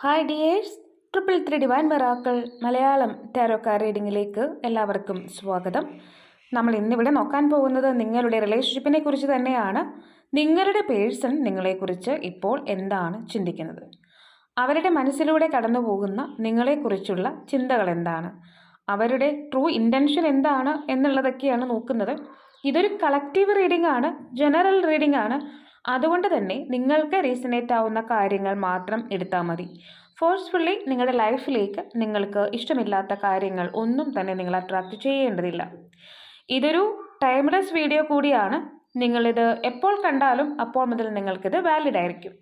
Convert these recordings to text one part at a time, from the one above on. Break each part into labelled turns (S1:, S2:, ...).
S1: Hi dears triple three divine miracles Malayalam tarot card റീഡിങ്ങിലേക്ക് എല്ലാവർക്കും സ്വാഗതം. നമ്മൾ ഇന്നിവിടെ നോക്കാൻ പോകുന്നത് നിങ്ങളുടെ റിലേഷൻഷിപ്പിനെ കുറിച്ച് തന്നെയാണ്. നിങ്ങളുടെ പേഴ്സൺ നിങ്ങളെക്കുറിച്ച് ഇപ്പോൾ എന്താണ് ചിന്തിക്കുന്നത്? അവരുടെ മനസ്സിലൂടെ കടന്നു പോകുന്ന നിങ്ങളെക്കുറിച്ചുള്ള ചിന്തകൾ എന്താണ്? അവരുടെ ട്രൂ ഇന്റൻഷൻ എന്താണ് എന്നുള്ളതൊക്കെയാണ് നോക്കുന്നത്. ഇതൊരു കളക്റ്റീവ് റീഡിംഗ് ആണ് ജനറൽ റീഡിംഗ് ആണ്. അതുകൊണ്ട് തന്നെ നിങ്ങൾക്ക് റീസണേറ്റ് ആവുന്ന കാര്യങ്ങൾ മാത്രം എടുത്താൽ മതി. ഫോഴ്സ്ഫുള്ളി നിങ്ങളുടെ ലൈഫിലേക്ക് നിങ്ങൾക്ക് ഇഷ്ടമില്ലാത്ത കാര്യങ്ങൾ ഒന്നും തന്നെ നിങ്ങൾ അട്രാക്റ്റ് ചെയ്യേണ്ടതില്ല. ഇതൊരു ടൈംലെസ് വീഡിയോ കൂടിയാണ്. നിങ്ങളിത് എപ്പോൾ കണ്ടാലും അപ്പോൾ മുതൽ നിങ്ങൾക്കിത് വാലിഡ് ആയിരിക്കും.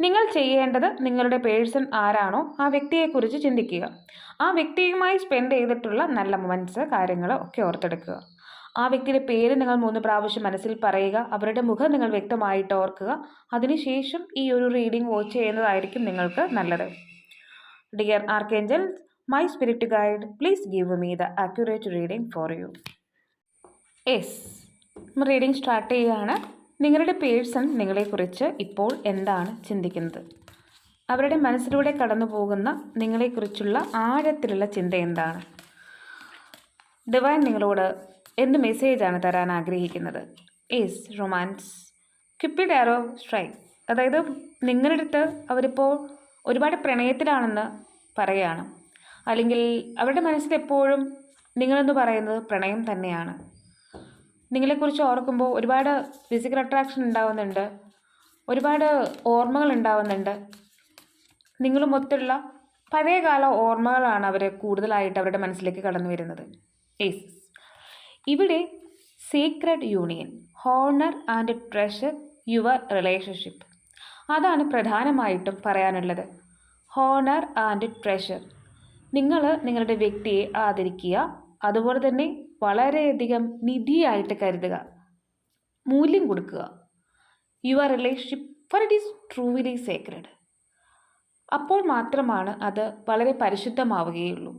S1: നിങ്ങൾ ചെയ്യേണ്ടത് നിങ്ങളുടെ പേഴ്സൺ ആരാണോ ആ വ്യക്തിയെക്കുറിച്ച് ചിന്തിക്കുക. ആ വ്യക്തിയുമായി സ്പെൻഡ് ചെയ്തിട്ടുള്ള നല്ല മൊമെന്റ്സ് കാര്യങ്ങൾ ഒക്കെ ഓർത്തെടുക്കുക. ആ വ്യക്തിയുടെ പേര് നിങ്ങൾ മൂന്ന് പ്രാവശ്യം മനസ്സിൽ പറയുക അവരുടെ മുഖം നിങ്ങൾ വ്യക്തമായിട്ട് ഓർക്കുക. അതിനുശേഷം ഈ ഒരു റീഡിംഗ് വാച്ച് ചെയ്യുന്നതായിരിക്കും നിങ്ങൾക്ക് നല്ലത്. Dear archangels my spirit guide please give me the accurate reading for you yes reading start ചെയ്യുകയാണ്. നിങ്ങളുടെ പേഴ്സൺ നിങ്ങളെക്കുറിച്ച് ഇപ്പോൾ എന്താണ് ചിന്തിക്കുന്നത്? അവരുടെ മനസ്സിലൂടെ കടന്നു പോകുന്ന നിങ്ങളെക്കുറിച്ചുള്ള ആഴത്തിലുള്ള ചിന്ത എന്താണ്? ഡിവൈൻ നിങ്ങളോട് എന്ത് മെസ്സേജാണ് തരാൻ ആഗ്രഹിക്കുന്നത്? Is romance cupid arrow strike അതായത് നിങ്ങളുടെ അടുത്ത് അവരിപ്പോൾ ഒരുപാട് പ്രണയത്തിലാണെന്ന് പറയുകയാണ്. അല്ലെങ്കിൽ അവരുടെ മനസ്സിൽ എപ്പോഴും നിങ്ങളെന്ന് പറയുന്നത് പ്രണയം തന്നെയാണ്. നിങ്ങളെക്കുറിച്ച് ഓർക്കുമ്പോൾ ഒരുപാട് ഫിസിക്കൽ അട്രാക്ഷൻ ഉണ്ടാവുന്നുണ്ട്. ഒരുപാട് ഓർമ്മകൾ ഉണ്ടാവുന്നുണ്ട്. നിങ്ങളും നിങ്ങളുമൊത്തുള്ള പഴയകാല ഓർമ്മകളാണ് അവർ കൂടുതലായിട്ട് അവരുടെ മനസ്സിലേക്ക് കടന്നു വരുന്നത് യെസ് ഇവിടെ secret union honour and treasure your relationship. അതാണ് പ്രധാനമായിട്ടും പറയാനുള്ളത്. Honour and treasure. നിങ്ങൾ നിങ്ങളുടെ വ്യക്തിയെ ആദരിക്കുക അതുപോലെ തന്നെ വളരെയധികം നിധിയായിട്ട് കരുതുക. മൂല്യം കൊടുക്കുക. Your relationship for it is truly sacred അപ്പോൾ മാത്രമാണ് അത് വളരെ പരിശുദ്ധമാവുകയുള്ളൂ.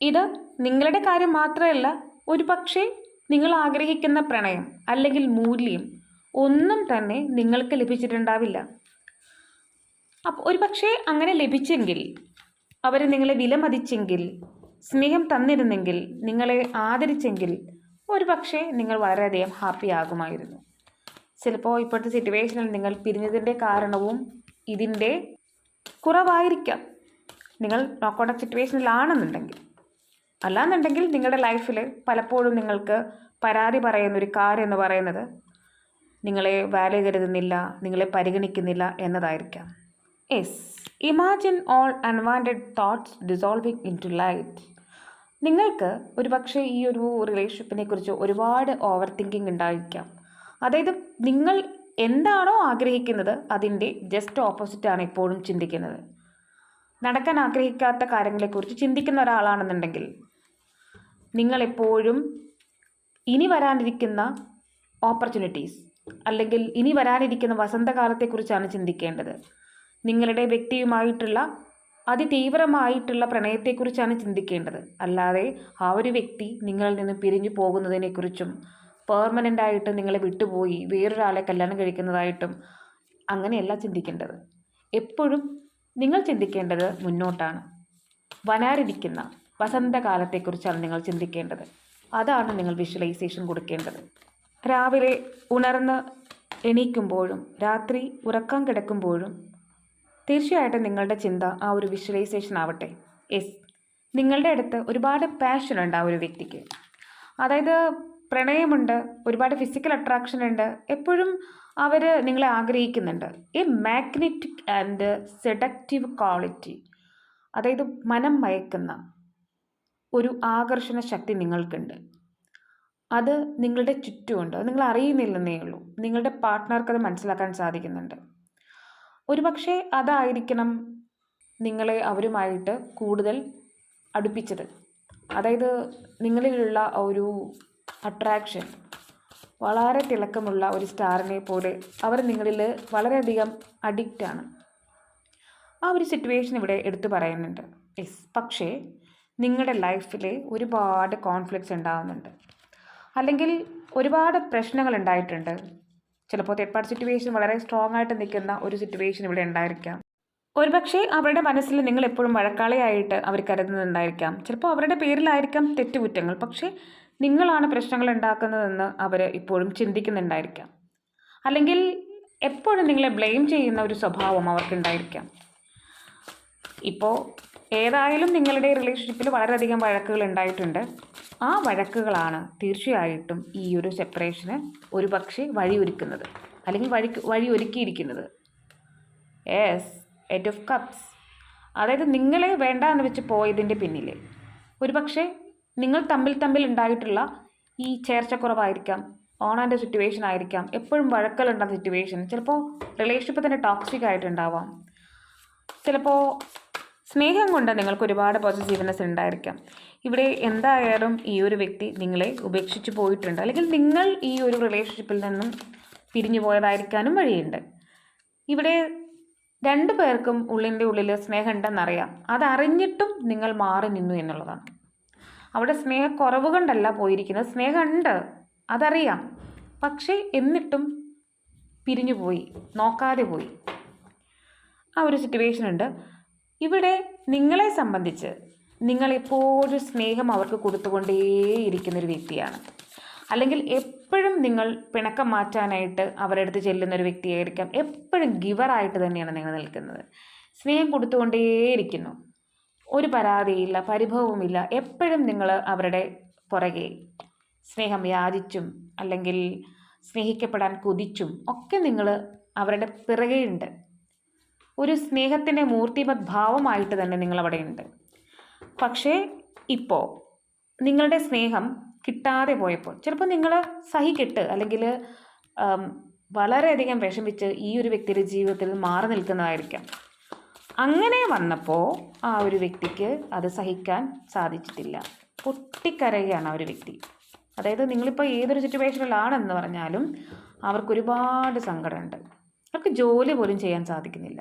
S1: ഇത് നിങ്ങളുടെ കാര്യം മാത്രമല്ല ഒരു പക്ഷേ നിങ്ങൾ ആഗ്രഹിക്കുന്ന പ്രണയം അല്ലെങ്കിൽ മൂല്യം ഒന്നും തന്നെ നിങ്ങൾക്ക് ലഭിച്ചിട്ടുണ്ടാവില്ല. അപ്പോൾ ഒരു പക്ഷേ അങ്ങനെ ലഭിച്ചെങ്കിൽ അവർ നിങ്ങളെ വിലമതിച്ചെങ്കിൽ സ്നേഹം തന്നിരുന്നെങ്കിൽ നിങ്ങളെ ആദരിച്ചെങ്കിൽ ഒരു പക്ഷേ നിങ്ങൾ വളരെയധികം ഹാപ്പി ആകുമായിരുന്നു. ചിലപ്പോൾ ഇപ്പോഴത്തെ സിറ്റുവേഷനിൽ നിങ്ങൾ പിരിഞ്ഞതിന്റെ കാരണവും ഇതിന്റെ കുറവായിരിക്കാം. നിങ്ങൾ നോക്കൗട്ട് സിറ്റുവേഷനിലാണെന്നുണ്ടെങ്കിൽ അല്ലാന്നുണ്ടെങ്കിൽ നിങ്ങളുടെ ലൈഫിൽ പലപ്പോഴും നിങ്ങൾക്ക് പരാതി പറയുന്ന ഒരു കാര്യം എന്ന് പറയുന്നത് നിങ്ങളെ വാല്യൂ കരുതുന്നില്ല നിങ്ങളെ പരിഗണിക്കുന്നില്ല എന്നതായിരിക്കാം. Yes imagine all unwanted thoughts dissolving into light നിങ്ങൾക്ക് ഒരുപക്ഷെ ഈ ഒരു റിലേഷൻഷിപ്പിനെ കുറിച്ച് ഒരുപാട് ഓവർ തിങ്കിങ് ഉണ്ടായിരിക്കാം. അതായത് നിങ്ങൾ എന്താണോ ആഗ്രഹിക്കുന്നത് അതിന്റെ ജസ്റ്റ് ഓപ്പോസിറ്റാണ് എപ്പോഴും ചിന്തിക്കുന്നത്. നടക്കാൻ ആഗ്രഹിക്കാത്ത കാര്യങ്ങളെക്കുറിച്ച് ചിന്തിക്കുന്ന ഒരാളാണെന്നുണ്ടെങ്കിൽ നിങ്ങളെപ്പോഴും ഇനി വരാനിരിക്കുന്ന ഓപ്പർച്യൂണിറ്റീസ് അല്ലെങ്കിൽ ഇനി വരാനിരിക്കുന്ന വസന്തകാലത്തെക്കുറിച്ചാണ് ചിന്തിക്കേണ്ടത്. നിങ്ങളുടെ വ്യക്തിയുമായിട്ടുള്ള അതിതീവ്രമായിട്ടുള്ള പ്രണയത്തെക്കുറിച്ചാണ് ചിന്തിക്കേണ്ടത്. അല്ലാതെ ആ ഒരു വ്യക്തി നിങ്ങളിൽ നിന്ന് പിരിഞ്ഞു പോകുന്നതിനെക്കുറിച്ചും പെർമനന്റ് ആയിട്ട് നിങ്ങളെ വിട്ടുപോയി വേറൊരാളെ കല്യാണം കഴിക്കുന്നതായിട്ടും അങ്ങനെയല്ല ചിന്തിക്കേണ്ടത്. എപ്പോഴും നിങ്ങൾ ചിന്തിക്കേണ്ടത് മുന്നോട്ടാണ്. വരാനിരിക്കുന്ന വസന്തകാലത്തെക്കുറിച്ചാണ് നിങ്ങൾ ചിന്തിക്കേണ്ടത്. അതാണ് നിങ്ങൾ വിഷ്വലൈസേഷൻ കൊടുക്കേണ്ടത്. രാവിലെ ഉണർന്ന് എണീക്കുമ്പോഴും രാത്രി ഉറക്കം കിടക്കുമ്പോഴും തീർച്ചയായിട്ടും നിങ്ങളുടെ ചിന്ത ആ ഒരു വിഷ്വലൈസേഷൻ ആവട്ടെ. യെസ് നിങ്ങളുടെ അടുത്ത് ഒരുപാട് പാഷൻ ഉണ്ട് ആ ഒരു വ്യക്തിക്ക്. അതായത് പ്രണയമുണ്ട് ഒരുപാട് ഫിസിക്കൽ അട്രാക്ഷൻ ഉണ്ട്. എപ്പോഴും അവർ നിങ്ങളെ ആഗ്രഹിക്കുന്നുണ്ട്. ഈ മാഗ്നറ്റിക് ആൻഡ് സെഡക്റ്റീവ് ക്വാളിറ്റി അതായത് മനം മയക്കുന്ന ഒരു ആകർഷണ ശക്തി നിങ്ങൾക്കുണ്ട്. അത് നിങ്ങളുടെ ചുറ്റുമുണ്ട്. അത് നിങ്ങൾ അറിയുന്നില്ലെന്നേ ഉള്ളൂ. നിങ്ങളുടെ പാർട്ട്ണർക്ക് അത് മനസ്സിലാക്കാൻ സാധിക്കുന്നുണ്ട്. ഒരുപക്ഷെ അതായിരിക്കണം നിങ്ങളെ അവരുമായിട്ട് കൂടുതൽ അടുപ്പിച്ചത്. അതായത് നിങ്ങളിലുള്ള ഒരു അട്രാക്ഷൻ വളരെ തിളക്കമുള്ള ഒരു സ്റ്റാറിനെ പോലെ അവർ നിങ്ങളിൽ വളരെയധികം അഡിക്റ്റാണ് ആ ഒരു സിറ്റുവേഷൻ ഇവിടെ എടുത്തു പറയുന്നുണ്ട്. യെസ് പക്ഷേ നിങ്ങളുടെ ലൈഫിൽ ഒരുപാട് കോൺഫ്ലിക്ട്സ് ഉണ്ടാകുന്നുണ്ട് അല്ലെങ്കിൽ ഒരുപാട് പ്രശ്നങ്ങൾ ഉണ്ടായിട്ടുണ്ട്. ചിലപ്പോൾ തേർഡ് സിറ്റുവേഷൻ വളരെ സ്ട്രോങ് ആയിട്ട് നിൽക്കുന്ന ഒരു സിറ്റുവേഷൻ ഇവിടെ ഉണ്ടായിരിക്കാം. ഒരുപക്ഷെ അവരുടെ മനസ്സിൽ നിങ്ങൾ എപ്പോഴും വഴക്കാളിയായിട്ട് അവർ കരുതുന്നുണ്ടായിരിക്കാം. ചിലപ്പോൾ അവരുടെ പേരിലായിരിക്കാം തെറ്റുകുറ്റങ്ങൾ. പക്ഷേ നിങ്ങളാണ് പ്രശ്നങ്ങൾ ഉണ്ടാക്കുന്നതെന്ന് അവർ ഇപ്പോഴും ചിന്തിക്കുന്നുണ്ടായിരിക്കാം. അല്ലെങ്കിൽ എപ്പോഴും നിങ്ങളെ ബ്ലെയിം ചെയ്യുന്ന ഒരു സ്വഭാവം അവർക്കുണ്ടായിരിക്കാം. ഇപ്പോൾ ഏതായാലും നിങ്ങളുടെ റിലേഷൻഷിപ്പിൽ വളരെയധികം വഴക്കുകൾ ഉണ്ടായിട്ടുണ്ട്. ആ വഴക്കുകളാണ് തീർച്ചയായിട്ടും ഈ ഒരു സെപ്പറേഷന് ഒരു പക്ഷേ വഴിയൊരുക്കുന്നത്. അല്ലെങ്കിൽ വഴി വഴിയൊരുക്കിയിരിക്കുന്നത്. യെസ് എറ്റ് ഓഫ് കപ്സ് അതായത് നിങ്ങളെ വേണ്ട എന്ന് വെച്ച് പോയതിന്റെ പിന്നിൽ ഒരു പക്ഷേ നിങ്ങൾ തമ്മിൽ തമ്മിൽ ഉണ്ടായിട്ടുള്ള ഈ ചേർച്ചക്കുറവായിരിക്കാം. ഓൺ ആൻഡ് സിറ്റുവേഷൻ ആയിരിക്കാം. എപ്പോഴും വഴക്കലുണ്ടാകുന്ന സിറ്റുവേഷൻ ചിലപ്പോൾ റിലേഷൻഷിപ്പ് തന്നെ ടോക്സിക് ആയിട്ടുണ്ടാവാം. ചിലപ്പോൾ സ്നേഹം കൊണ്ട് നിങ്ങൾക്ക് ഒരുപാട് പോസിറ്റീവ്നെസ് ഉണ്ടായിരിക്കാം. ഇവിടെ എന്തായാലും ഈ ഒരു വ്യക്തി നിങ്ങളെ ഉപേക്ഷിച്ച് പോയിട്ടുണ്ട്. അല്ലെങ്കിൽ നിങ്ങൾ ഈ ഒരു റിലേഷൻഷിപ്പിൽ നിന്നും പിരിഞ്ഞു പോയതായിരിക്കാനും വഴിയുണ്ട്. ഇവിടെ രണ്ടു പേർക്കും ഉള്ളിന്റെ ഉള്ളിൽ സ്നേഹം ഉണ്ടെന്നറിയാം അതറിഞ്ഞിട്ടും നിങ്ങൾ മാറി നിന്നു എന്നുള്ളതാണ്. അവിടെ സ്നേഹക്കുറവ് കൊണ്ടല്ല പോയിരിക്കുന്നത്. സ്നേഹമുണ്ട് അതറിയാം. പക്ഷേ എന്നിട്ടും പിരിഞ്ഞു പോയി നോക്കാതെ പോയി. ആ ഒരു സിറ്റുവേഷൻ ഉണ്ട്. ഇവിടെ നിങ്ങളെ സംബന്ധിച്ച് നിങ്ങളെപ്പോഴും സ്നേഹം അവർക്ക് കൊടുത്തുകൊണ്ടേയിരിക്കുന്നൊരു വ്യക്തിയാണ്. അല്ലെങ്കിൽ എപ്പോഴും നിങ്ങൾ പിണക്കം മാറ്റാനായിട്ട് അവരുടെ അടുത്ത് ചെല്ലുന്ന ഒരു വ്യക്തിയായിരിക്കാം. എപ്പോഴും ഗിവറായിട്ട് തന്നെയാണ് നിങ്ങൾ നിൽക്കുന്നത്. സ്നേഹം കൊടുത്തുകൊണ്ടേയിരിക്കുന്നു. ഒരു പരാതിയില്ല പരിഭവവുമില്ല. എപ്പോഴും നിങ്ങൾ അവരുടെ പുറകെ സ്നേഹം യാചിച്ചും അല്ലെങ്കിൽ സ്നേഹിക്കപ്പെടാൻ കൊതിച്ചും ഒക്കെ നിങ്ങൾ അവരുടെ പിറകെയുണ്ട്. ഒരു സ്നേഹത്തിന്റെ മൂർത്തിമത് ഭാവമായിട്ട് തന്നെ നിങ്ങളവിടെ ഉണ്ട് പക്ഷേ ഇപ്പോൾ നിങ്ങളുടെ സ്നേഹം കിട്ടാതെ പോയപ്പോൾ ചിലപ്പോൾ നിങ്ങൾ സഹിക്കിട്ട് അല്ലെങ്കിൽ വളരെയധികം വിഷമിച്ച് ഈ ഒരു വ്യക്തിയുടെ ജീവിതത്തിൽ മാറി നിൽക്കുന്നതായിരിക്കാം. അങ്ങനെ വന്നപ്പോൾ ആ ഒരു വ്യക്തിക്ക് അത് സഹിക്കാൻ സാധിച്ചിട്ടില്ല. പൊട്ടിക്കരയുകയാണ് ആ ഒരു വ്യക്തി. അതായത് നിങ്ങളിപ്പോൾ ഏതൊരു സിറ്റുവേഷനിലാണെന്ന് പറഞ്ഞാലും അവർക്ക് ഒരുപാട് സങ്കടമുണ്ട്. അവർക്ക് ജോലി പോലും ചെയ്യാൻ സാധിക്കുന്നില്ല.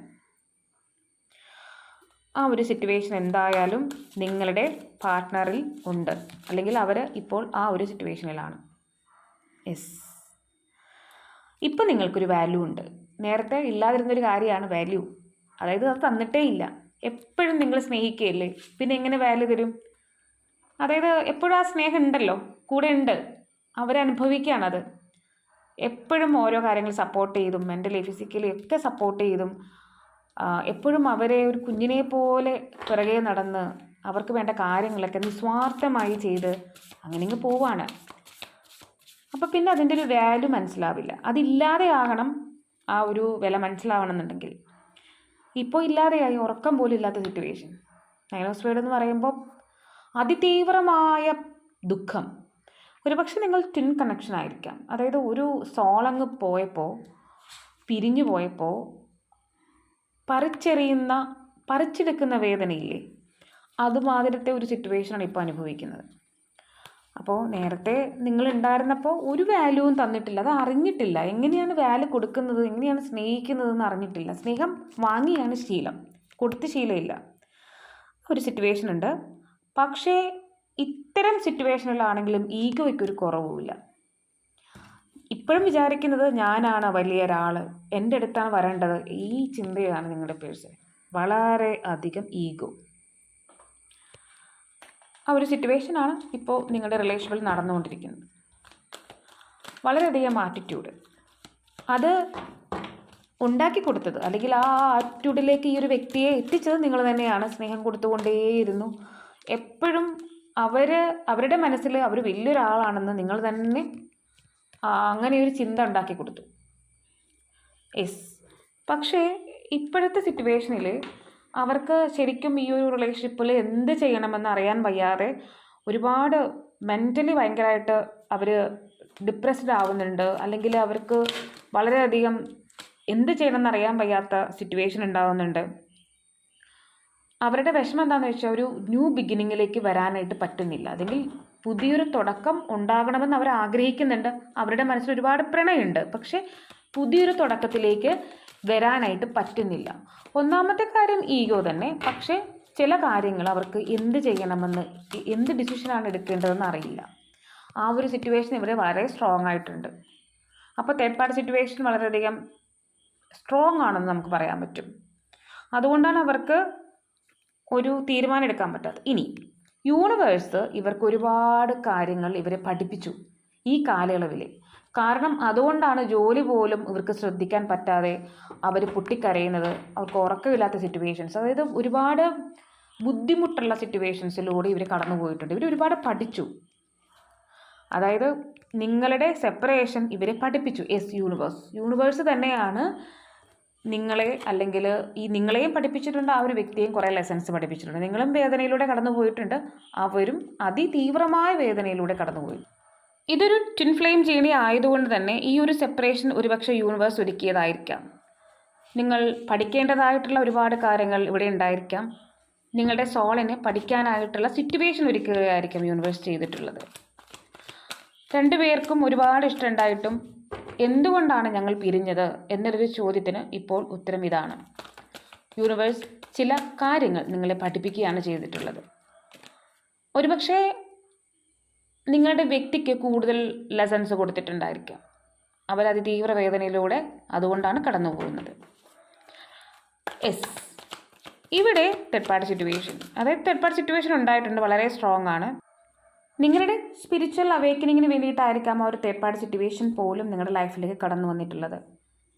S1: ആ ഒരു സിറ്റുവേഷൻ എന്തായാലും നിങ്ങളുടെ പാർട്ട്ണറിൽ ഉണ്ട്. അല്ലെങ്കിൽ അവർ ഇപ്പോൾ ആ ഒരു സിറ്റുവേഷനിലാണ് യെസ് ഇപ്പം നിങ്ങൾക്കൊരു വാല്യൂ ഉണ്ട്. നേരത്തെ ഇല്ലാതിരുന്നൊരു കാര്യമാണ് വാല്യൂ അതായത് അത് തന്നിട്ടേ ഇല്ല. എപ്പോഴും നിങ്ങൾ സ്നേഹിക്കുകയല്ലേ? പിന്നെ എങ്ങനെ വാല്യൂ തരും? അതായത് എപ്പോഴും ആ സ്നേഹം ഉണ്ടല്ലോ? കൂടെ ഉണ്ട്. അവരനുഭവിക്കുകയാണത്. എപ്പോഴും ഓരോ കാര്യങ്ങൾ സപ്പോർട്ട് ചെയ്തും മെന്റലി ഫിസിക്കലി ഒക്കെ സപ്പോർട്ട് ചെയ്തും എപ്പോഴും അവരെ ഒരു കുഞ്ഞിനെ പോലെ പിറകെ നടന്ന് അവർക്ക് വേണ്ട കാര്യങ്ങളൊക്കെ നിസ്വാർത്ഥമായി ചെയ്ത് അങ്ങനെ പോവാണ്. അപ്പോൾ പിന്നെ അതിന്റെ ഒരു വാല്യൂ മനസ്സിലാവില്ല. അതില്ലാതെ ആകണം ആ ഒരു വില മനസ്സിലാവണമെന്നുണ്ടെങ്കിൽ. ഇപ്പോൾ ഇല്ലാതെയായി ഉറക്കം പോലും ഇല്ലാത്ത സിറ്റുവേഷൻ നൈനോസ്ഫേഡ് എന്ന് പറയുമ്പോൾ അതിതീവ്രമായ ദുഃഖം. ഒരുപക്ഷെ നിങ്ങൾ ട്വിൻ കണക്ഷൻ ആയിരിക്കാം. അതായത് ഒരു സോളങ്ങ് പോയപ്പോൾ പിരിഞ്ഞു പോയപ്പോൾ പറിച്ചെറിയുന്ന പറിച്ചെടുക്കുന്ന വേദനയില്ലേ? അതുമാതിരത്തെ ഒരു സിറ്റുവേഷനാണ് ഇപ്പോൾ അനുഭവിക്കുന്നത്. അപ്പോൾ നേരത്തെ നിങ്ങൾ ഉണ്ടായിരുന്നപ്പോൾ ഒരു വാല്യൂവും തന്നിട്ടില്ല. അത് അറിഞ്ഞിട്ടില്ല. എങ്ങനെയാണ് വാല്യൂ കൊടുക്കുന്നത്? എങ്ങനെയാണ് സ്നേഹിക്കുന്നത് എന്ന് അറിഞ്ഞിട്ടില്ല. സ്നേഹം വാങ്ങിയാണ് ശീലം. കൊടുത്ത് ശീലമില്ല. ഒരു സിറ്റുവേഷൻ ഉണ്ട്. പക്ഷേ ഇത്തരം സിറ്റുവേഷനിലാണെങ്കിലും ഈഗോയ്ക്കൊരു കുറവുമില്ല. ഇപ്പോഴും വിചാരിക്കുന്നത് ഞാനാണ് വലിയ ഒരാൾ എന്റെ അടുത്താണ് വരേണ്ടത്. ഈ ചിന്തയാണ് നിങ്ങളുടെ പേഴ്സൺ വളരെ അധികം ഈഗോ ആ ഒരു സിറ്റുവേഷനാണ് ഇപ്പോൾ നിങ്ങളുടെ റിലേഷനിൽ നടന്നുകൊണ്ടിരിക്കുന്നത്. വളരെയധികം ആറ്റിറ്റ്യൂഡ് അത് ഉണ്ടാക്കി കൊടുത്തത് അല്ലെങ്കിൽ ആ ആറ്റിറ്റ്യൂഡിലേക്ക് ഈ ഒരു വ്യക്തിയെ എത്തിച്ചത് നിങ്ങൾ തന്നെയാണ്. സ്നേഹം കൊടുത്തുകൊണ്ടേയിരുന്നു. എപ്പോഴും അവർ അവരുടെ മനസ്സിൽ അവർ വലിയൊരാളാണെന്ന് നിങ്ങൾ തന്നെ അങ്ങനെ ഒരു ചിന്ത ഉണ്ടാക്കി കൊടുത്തു. യെസ് പക്ഷേ ഇപ്പോഴത്തെ സിറ്റുവേഷനിൽ അവർക്ക് ശരിക്കും ഈ ഒരു റിലേഷൻഷിപ്പിൽ എന്ത് ചെയ്യണമെന്ന് അറിയാൻ വയ്യാതെ ഒരുപാട് മെന്റലി ഭയങ്കരമായിട്ട് അവർ ഡിപ്രസ്ഡ് ആവുന്നുണ്ട്. അല്ലെങ്കിൽ അവർക്ക് വളരെയധികം എന്ത് ചെയ്യണമെന്ന് അറിയാൻ വയ്യാത്ത സിറ്റുവേഷൻ ഉണ്ടാകുന്നുണ്ട് അവരുടെ വിഷമം എന്താണെന്ന് വെച്ചാൽ ഒരു ന്യൂ ബിഗിനിങ്ങിലേക്ക് വരാനായിട്ട് പറ്റുന്നില്ല. അല്ലെങ്കിൽ പുതിയൊരു തുടക്കം ഉണ്ടാകണമെന്ന് അവർ ആഗ്രഹിക്കുന്നുണ്ട്. അവരുടെ മനസ്സിൽ ഒരുപാട് പ്രണയമുണ്ട്. പക്ഷേ പുതിയൊരു തുടക്കത്തിലേക്ക് വരാനായിട്ട് പറ്റുന്നില്ല. ഒന്നാമത്തെ കാര്യം ഈഗോ തന്നെ. പക്ഷേ ചില കാര്യങ്ങൾ അവർക്ക് എന്ത് ചെയ്യണമെന്ന് എന്ത് ഡിസിഷനാണ് എടുക്കേണ്ടതെന്ന് അറിയില്ല. ആ ഒരു സിറ്റുവേഷൻ ഇവർ വളരെ സ്ട്രോങ് ആയിട്ടുണ്ട്. അപ്പോൾ തേർഡ് പാർട്ടി സിറ്റുവേഷൻ വളരെയധികം സ്ട്രോങ് ആണെന്ന് നമുക്ക് പറയാൻ പറ്റും. അതുകൊണ്ടാണ് അവർക്ക് ഒരു തീരുമാനം എടുക്കാൻ പറ്റാത്തത്. ഇനി യൂണിവേഴ്സ് ഇവർക്ക് ഒരുപാട് കാര്യങ്ങൾ ഇവരെ പഠിപ്പിച്ചു ഈ കാലയളവിൽ കാരണം അതുകൊണ്ടാണ് ജോലി പോലും ഇവർക്ക് ശ്രദ്ധിക്കാൻ പറ്റാതെ അവർ പൊട്ടിക്കരയുന്നത്. അവർക്ക് ഉറക്കമില്ലാത്ത സിറ്റുവേഷൻസ് അതായത് ഒരുപാട് ബുദ്ധിമുട്ടുള്ള സിറ്റുവേഷൻസിലൂടെ ഇവർ കടന്നു പോയിട്ടുണ്ട്. ഇവർ ഒരുപാട് പഠിച്ചു. അതായത് നിങ്ങളുടെ സെപ്പറേഷൻ ഇവരെ പഠിപ്പിച്ചു. എസ് യൂണിവേഴ്സ് യൂണിവേഴ്സ് തന്നെയാണ് നിങ്ങളെ അല്ലെങ്കിൽ ഈ നിങ്ങളെയും പഠിപ്പിച്ചിട്ടുണ്ട് ആ ഒരു വ്യക്തിയെയും കുറേ ലെസൻസ് പഠിപ്പിച്ചിട്ടുണ്ട്. നിങ്ങളും വേദനയിലൂടെ കടന്നു പോയിട്ടുണ്ട്. അവരും അതിതീവ്രമായ വേദനയിലൂടെ കടന്നുപോയി ഇതൊരു ട്വിൻ ഫ്ലെയിം ജേണി ആയതുകൊണ്ട് തന്നെ ഈ ഒരു സെപ്പറേഷൻ ഒരുപക്ഷെ യൂണിവേഴ്സ് ഒരുക്കിയതായിരിക്കാം. നിങ്ങൾ പഠിക്കേണ്ടതായിട്ടുള്ള ഒരുപാട് കാര്യങ്ങൾ ഇവിടെ ഉണ്ടായിരിക്കാം. നിങ്ങളുടെ സോളിന് പഠിക്കാനായിട്ടുള്ള സിറ്റുവേഷൻ ഒരുക്കുകയായിരിക്കും യൂണിവേഴ്സ് ചെയ്തിട്ടുള്ളത്. രണ്ടുപേർക്കും ഒരുപാട് ഇഷ്ടമുണ്ടായിട്ടും എന്തുകൊണ്ടാണ് ഞങ്ങൾ പിരിഞ്ഞത് എന്നൊരു ചോദ്യത്തിന് ഇപ്പോൾ ഉത്തരം ഇതാണ്. യൂണിവേഴ്സ് ചില കാര്യങ്ങൾ നിങ്ങളെ പഠിപ്പിക്കുകയാണ് ചെയ്തിട്ടുള്ളത്. ഒരുപക്ഷെ നിങ്ങളുടെ വ്യക്തിക്ക് കൂടുതൽ ലെസൺസ് കൊടുത്തിട്ടുണ്ടായിരിക്കാം. അവർ അതിതീവ്ര വേദനയിലൂടെ അതുകൊണ്ടാണ് കടന്നു പോകുന്നത് എസ് ഇവിടെ തേർഡ് സിറ്റുവേഷൻ അതായത് തേർഡ് സിറ്റുവേഷൻ ഉണ്ടായിട്ടുണ്ട് വളരെ സ്ട്രോങ് ആണ്. നിങ്ങളുടെ സ്പിരിച്വൽ അവേക്കനിങ്ങിന് വേണ്ടിയിട്ടായിരിക്കാം ആ ഒരു തേർഡ് സിറ്റുവേഷൻ പോലും നിങ്ങളുടെ ലൈഫിലേക്ക് കടന്നു വന്നിട്ടുള്ളത്.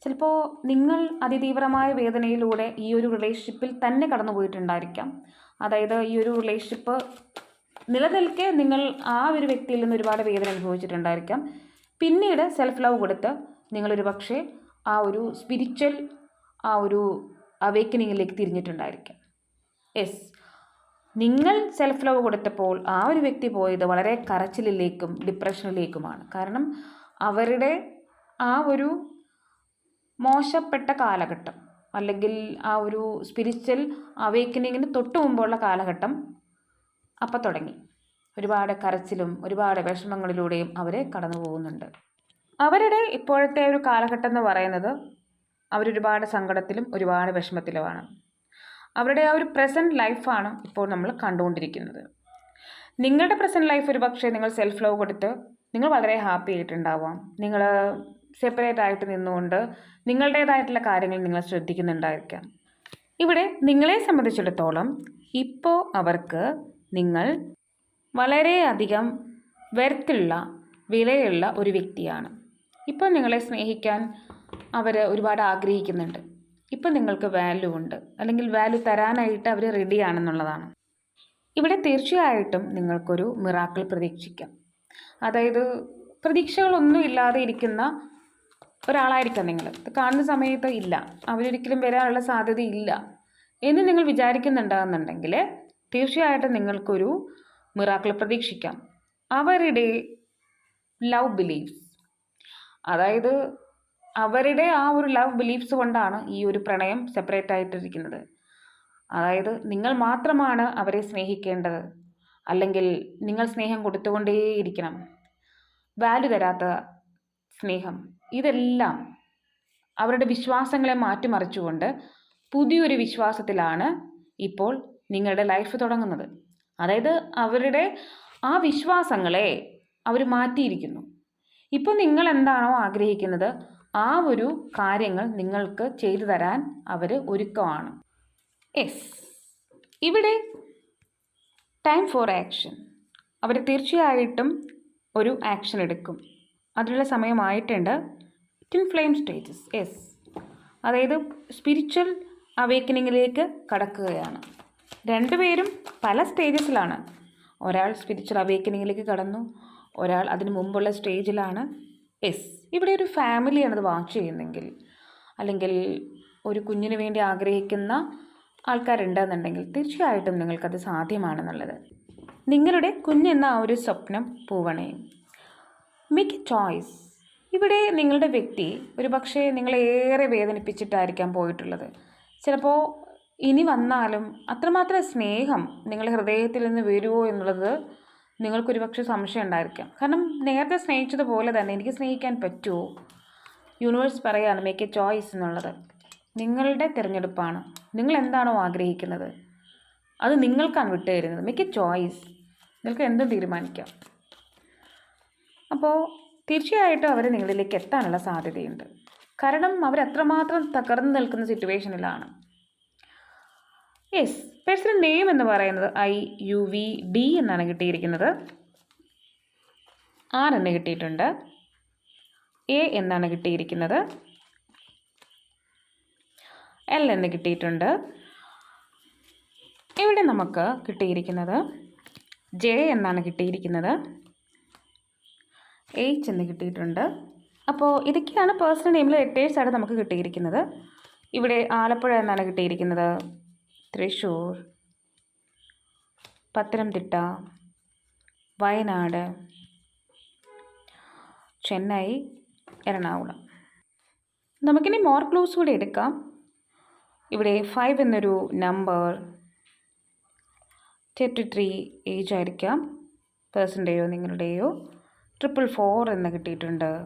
S1: ചിലപ്പോൾ നിങ്ങൾ അതിതീവ്രമായ വേദനയിലൂടെ ഈ ഒരു റിലേഷൻഷിപ്പിൽ തന്നെ കടന്നു പോയിട്ടുണ്ടായിരിക്കാം അതായത് ഈ ഒരു റിലേഷൻഷിപ്പ് നിലനിൽക്കെ നിങ്ങൾ ആ ഒരു വ്യക്തിയിൽ നിന്ന് ഒരുപാട് വേദന അനുഭവിച്ചിട്ടുണ്ടായിരിക്കാം. പിന്നീട് സെൽഫ് ലവ് കൊടുത്ത് നിങ്ങളൊരു പക്ഷേ ആ ഒരു സ്പിരിച്വൽ ആ ഒരു അവേക്കനിങ്ങിലേക്ക് തിരിഞ്ഞിട്ടുണ്ടായിരിക്കാം. യെസ് നിങ്ങൾ സെൽഫ് ലവ് കൊടുത്തപ്പോൾ ആ ഒരു വ്യക്തി പോയത് വളരെ കരച്ചിലിലേക്കും ഡിപ്രഷനിലേക്കുമാണ് കാരണം അവരുടെ ആ ഒരു മോശപ്പെട്ട കാലഘട്ടം അല്ലെങ്കിൽ ആ ഒരു സ്പിരിച്വൽ അവേക്കനിങ്ങിന് തൊട്ട് മുമ്പുള്ള കാലഘട്ടം അപ്പം തുടങ്ങി. ഒരുപാട് കരച്ചിലും ഒരുപാട് വിഷമങ്ങളിലൂടെയും അവർ കടന്നു പോകുന്നുണ്ട്. അവരുടെ ഇപ്പോഴത്തെ ഒരു കാലഘട്ടം എന്ന് പറയുന്നത് അവരൊരുപാട് സങ്കടത്തിലും ഒരുപാട് വിഷമത്തിലുമാണ്. അവരുടെ ആ ഒരു പ്രസന്റ് ലൈഫാണ് ഇപ്പോൾ നമ്മൾ കണ്ടുകൊണ്ടിരിക്കുന്നത്. നിങ്ങളുടെ പ്രസന്റ് ലൈഫ് ഒരു പക്ഷേ നിങ്ങൾ സെൽഫ് ലവ് കൊടുത്ത് നിങ്ങൾ വളരെ ഹാപ്പി ആയിട്ടുണ്ടാവാം. നിങ്ങൾ സെപ്പറേറ്റ് ആയിട്ട് നിന്നുകൊണ്ട് നിങ്ങളുടേതായിട്ടുള്ള കാര്യങ്ങൾ നിങ്ങൾ ശ്രദ്ധിക്കുന്നുണ്ടായിരിക്കാം. ഇവിടെ നിങ്ങളെ സംബന്ധിച്ചിടത്തോളം ഇപ്പോൾ അവർക്ക് നിങ്ങൾ വളരെയധികം വെർത്തുള്ള വിലയുള്ള ഒരു വ്യക്തിയാണ്. ഇപ്പം നിങ്ങളെ സ്നേഹിക്കാൻ അവർ ഒരുപാട് ആഗ്രഹിക്കുന്നുണ്ട്. ഇപ്പം നിങ്ങൾക്ക് വാല്യൂ ഉണ്ട്. അല്ലെങ്കിൽ വാല്യൂ തരാനായിട്ട് അവർ റെഡിയാണെന്നുള്ളതാണ് ഇവിടെ തീർച്ചയായിട്ടും നിങ്ങൾക്കൊരു മിറാക്കിൾ പ്രതീക്ഷിക്കാം. അതായത് പ്രതീക്ഷകളൊന്നും ഇല്ലാതെ ഇരിക്കുന്ന ഒരാളായിരിക്കാം നിങ്ങൾ. കാണുന്ന സമയത്ത് ഇല്ല. അവരൊരിക്കലും വരാനുള്ള സാധ്യത ഇല്ല എന്ന് നിങ്ങൾ വിചാരിക്കുന്നുണ്ടാകുന്നുണ്ടെങ്കിൽ തീർച്ചയായിട്ടും നിങ്ങൾക്കൊരു മിറാക്കിൾ പ്രതീക്ഷിക്കാം. അവരുടെ ലവ് ബിലീഫ്സ് അതായത് അവരുടെ ആ ഒരു ലവ് ബിലീഫ്സ് കൊണ്ടാണ് ഈ ഒരു പ്രണയം സെപ്പറേറ്റ് ആയിട്ടിരിക്കുന്നത്. അതായത് നിങ്ങൾ മാത്രമാണ് അവരെ സ്നേഹിക്കേണ്ടത്. അല്ലെങ്കിൽ നിങ്ങൾ സ്നേഹം കൊടുത്തുകൊണ്ടേയിരിക്കണം വാല്യൂ തരാത്ത സ്നേഹം. ഇതെല്ലാം അവരുടെ വിശ്വാസങ്ങളെ മാറ്റിമറിച്ചുകൊണ്ട് പുതിയൊരു വിശ്വാസത്തിലാണ് ഇപ്പോൾ നിങ്ങളുടെ ലൈഫ് തുടങ്ങുന്നത്. അതായത് അവരുടെ ആ വിശ്വാസങ്ങളെ അവർ മാറ്റിയിരിക്കുന്നു. ഇപ്പോൾ നിങ്ങൾ എന്താണോ ആഗ്രഹിക്കുന്നത് ആ ഒരു കാര്യങ്ങൾ നിങ്ങൾക്ക് ചെയ്തു തരാൻ അവർ ഒരുക്കമാണ്. എസ് ഇവിടെ ടൈം ഫോർ ആക്ഷൻ അവർ തീർച്ചയായിട്ടും ഒരു ആക്ഷൻ എടുക്കും. അതിനുള്ള സമയമായിട്ടുണ്ട്. ടിൻ ഫ്ലെയിം സ്റ്റേജസ് എസ് അതായത് സ്പിരിച്വൽ അവേക്കനിങ്ങിലേക്ക് കടക്കുകയാണ്. രണ്ടുപേരും പല സ്റ്റേജസിലാണ്. ഒരാൾ സ്പിരിച്വൽ അവേക്കനിങ്ങിലേക്ക് കടന്നു ഒരാൾ അതിന് മുമ്പുള്ള സ്റ്റേജിലാണ്. എസ് ഇവിടെ ഒരു ഫാമിലിയാണ് അത് വാച്ച് ചെയ്യുന്നെങ്കിൽ. അല്ലെങ്കിൽ ഒരു കുഞ്ഞിന് വേണ്ടി ആഗ്രഹിക്കുന്ന ആൾക്കാരുണ്ടെന്നുണ്ടെങ്കിൽ തീർച്ചയായിട്ടും നിങ്ങൾക്കത് സാധ്യമാണെന്നുള്ളത്. നിങ്ങളുടെ കുഞ്ഞെന്ന ആ ഒരു സ്വപ്നം പൂവണേ. മിക് ചോയ്സ് ഇവിടെ നിങ്ങളുടെ വ്യക്തി ഒരു പക്ഷേ നിങ്ങളേറെ വേദനിപ്പിച്ചിട്ടായിരിക്കാം പോയിട്ടുള്ളത്. ചിലപ്പോൾ ഇനി വന്നാലും അത്രമാത്രം സ്നേഹം നിങ്ങൾ ഹൃദയത്തിൽ നിന്ന് വരുമോ എന്നുള്ളത് നിങ്ങൾക്കൊരു പക്ഷേ സംശയം ഉണ്ടായിരിക്കാം. കാരണം നേരത്തെ സ്നേഹിച്ചതുപോലെ തന്നെ എനിക്ക് സ്നേഹിക്കാൻ പറ്റുമോ? യൂണിവേഴ്സ് പറയാണ് മേക്ക് എ ചോയ്സ് എന്നുള്ളത്. നിങ്ങളുടെ തിരഞ്ഞെടുപ്പാണ്. നിങ്ങൾ എന്താണോ ആഗ്രഹിക്കുന്നത്? അത് നിങ്ങൾക്കാണ് വിട്ടു തരുന്നത്. മേക്ക് എ ചോയ്സ് നിങ്ങൾക്ക് എന്തും തീരുമാനിക്കാം. അപ്പോൾ തീർച്ചയായിട്ടും അവർ നിങ്ങളിലേക്ക് എത്താനുള്ള സാധ്യതയുണ്ട്. കാരണം അവരത്രമാത്രം തകർന്നു നിൽക്കുന്ന സിറ്റുവേഷനിലാണ് യെസ് പേഴ്സണൽ നെയിം എന്ന് പറയുന്നത് ഐ യു വി ഡി എന്നാണ് കിട്ടിയിരിക്കുന്നത്. ആർ എന്ന് കിട്ടിയിട്ടുണ്ട്. എ എന്നാണ് കിട്ടിയിരിക്കുന്നത്. എൽ എന്ന് കിട്ടിയിട്ടുണ്ട്. ഇവിടെ നമുക്ക് കിട്ടിയിരിക്കുന്നത് ജെ എന്നാണ് കിട്ടിയിരിക്കുന്നത്. എച്ച് എന്ന് കിട്ടിയിട്ടുണ്ട്. അപ്പോൾ ഇതൊക്കെയാണ് പേഴ്സണൽ നെയിമിൽ ലെറ്റേഴ്സായിട്ട് നമുക്ക് കിട്ടിയിരിക്കുന്നത്. ഇവിടെ ആലപ്പുഴ എന്നാണ് കിട്ടിയിരിക്കുന്നത്. തൃശ്ശൂർ പത്തനംതിട്ട വയനാട് ചെന്നൈ എറണാകുളം. നമുക്കിനി മോർ ക്ലൂസ് കൂടി എടുക്കാം. ഇവിടെ ഫൈവ് എന്നൊരു നമ്പർ തേർട്ടി ത്രീ ഏജ് ആയിരിക്കാം പേഴ്സന്റെയോ നിങ്ങളുടെയോ? ട്രിപ്പിൾ ഫോർ എന്ന് കിട്ടിയിട്ടുണ്ട്.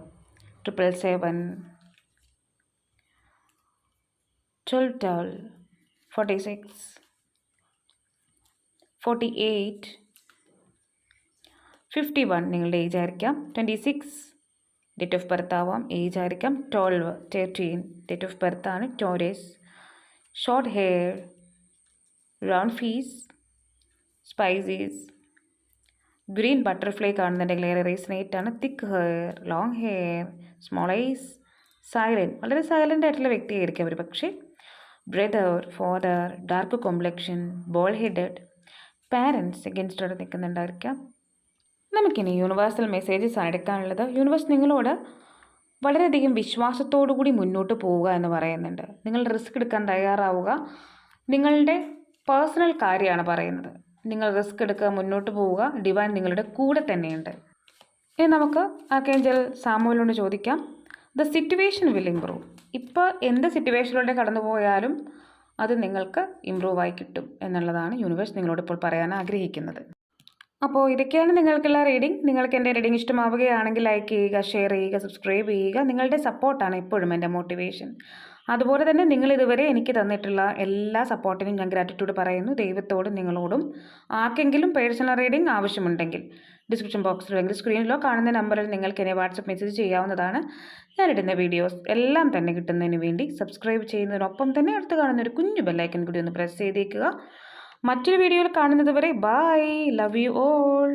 S1: Triple seven twelve twelve forty six forty eight fifty one നിങ്ങളുടെ ഏജ് ആയിരിക്കാം. Twenty six date of birth ആവാം. ഏജ് ആയിരിക്കാം. Twelve thirteen date of birth ആണ്. Taurus short hair round face species green butterfly കാണുന്നുണ്ടെങ്കിൽ ഏറെ resonate ആണ്. Thick hair long hair small eyes silent വളരെ silent ആയിട്ടുള്ള വ്യക്തിയായിരിക്കും അവർ പക്ഷേ brother father dark complexion bald headed parents എഗൻസ്റ്റോടെ നിൽക്കുന്നുണ്ടായിരിക്കാം. നമുക്കിനി യൂണിവേഴ്സൽ മെസ്സേജസ് ആണ് എടുക്കാനുള്ളത്. യൂണിവേഴ്സ് നിങ്ങളോട് വളരെയധികം വിശ്വാസത്തോടു കൂടി മുന്നോട്ട് പോവുക എന്ന് പറയുന്നുണ്ട്. നിങ്ങൾ റിസ്ക് എടുക്കാൻ തയ്യാറാവുക. നിങ്ങളുടെ പേഴ്സണൽ കാര്യമാണ് പറയുന്നത്. നിങ്ങൾ റിസ്ക് എടുക്കുക മുന്നോട്ട് പോവുക. ഡിവൈൻ നിങ്ങളുടെ കൂടെ തന്നെയുണ്ട്. ഇനി നമുക്ക് ആർക്കേഞ്ചൽ സാമുവിലോട് ചോദിക്കാം. ദ സിറ്റുവേഷൻ വിൽ ഇമ്പ്രൂവ് ഇപ്പോൾ എന്ത് സിറ്റുവേഷനിലൂടെ കടന്നു പോയാലും അത് നിങ്ങൾക്ക് ഇമ്പ്രൂവായി കിട്ടും എന്നുള്ളതാണ് യൂണിവേഴ്സ് നിങ്ങളോട് ഇപ്പോൾ പറയാൻ ആഗ്രഹിക്കുന്നത്. അപ്പോൾ ഇതൊക്കെയാണ് നിങ്ങൾക്കുള്ള റീഡിംഗ് നിങ്ങൾക്ക് എന്റെ റീഡിംഗ് ഇഷ്ടമാവുകയാണെങ്കിൽ ലൈക്ക് ചെയ്യുക ഷെയർ ചെയ്യുക സബ്സ്ക്രൈബ് ചെയ്യുക. നിങ്ങളുടെ സപ്പോർട്ടാണ് എപ്പോഴും എന്റെ മോട്ടിവേഷൻ അതുപോലെ തന്നെ നിങ്ങൾ ഇതുവരെ എനിക്ക് തന്നിട്ടുള്ള എല്ലാ സപ്പോർട്ടിനും ഞാൻ ഗ്രാറ്റിറ്റ്യൂഡ് പറയുന്നു. ദൈവത്തോടും നിങ്ങളോടും ആർക്കെങ്കിലും പേഴ്സണൽ റീഡിംഗ് ആവശ്യമുണ്ടെങ്കിൽ ഡിസ്ക്രിപ്ഷൻ ബോക്സിൽ അല്ലെങ്കിൽ സ്ക്രീനിലോ കാണുന്ന നമ്പറിൽ നിങ്ങൾക്ക് എന്നെ വാട്സപ്പ് മെസ്സേജ് ചെയ്യാവുന്നതാണ്. ഞാനിടുന്ന വീഡിയോസ് എല്ലാം തന്നെ കിട്ടുന്നതിന് വേണ്ടി സബ്സ്ക്രൈബ് ചെയ്യുന്നതിനൊപ്പം തന്നെ അടുത്ത് കാണുന്ന ഒരു കുഞ്ഞു ബെല്ലൈക്കൻ കൂടി ഒന്ന് പ്രസ് ചെയ്തേക്കുക. മറ്റൊരു വീഡിയോയിൽ കാണുന്നത് വരെ ബൈ ലവ് യു ഓൾ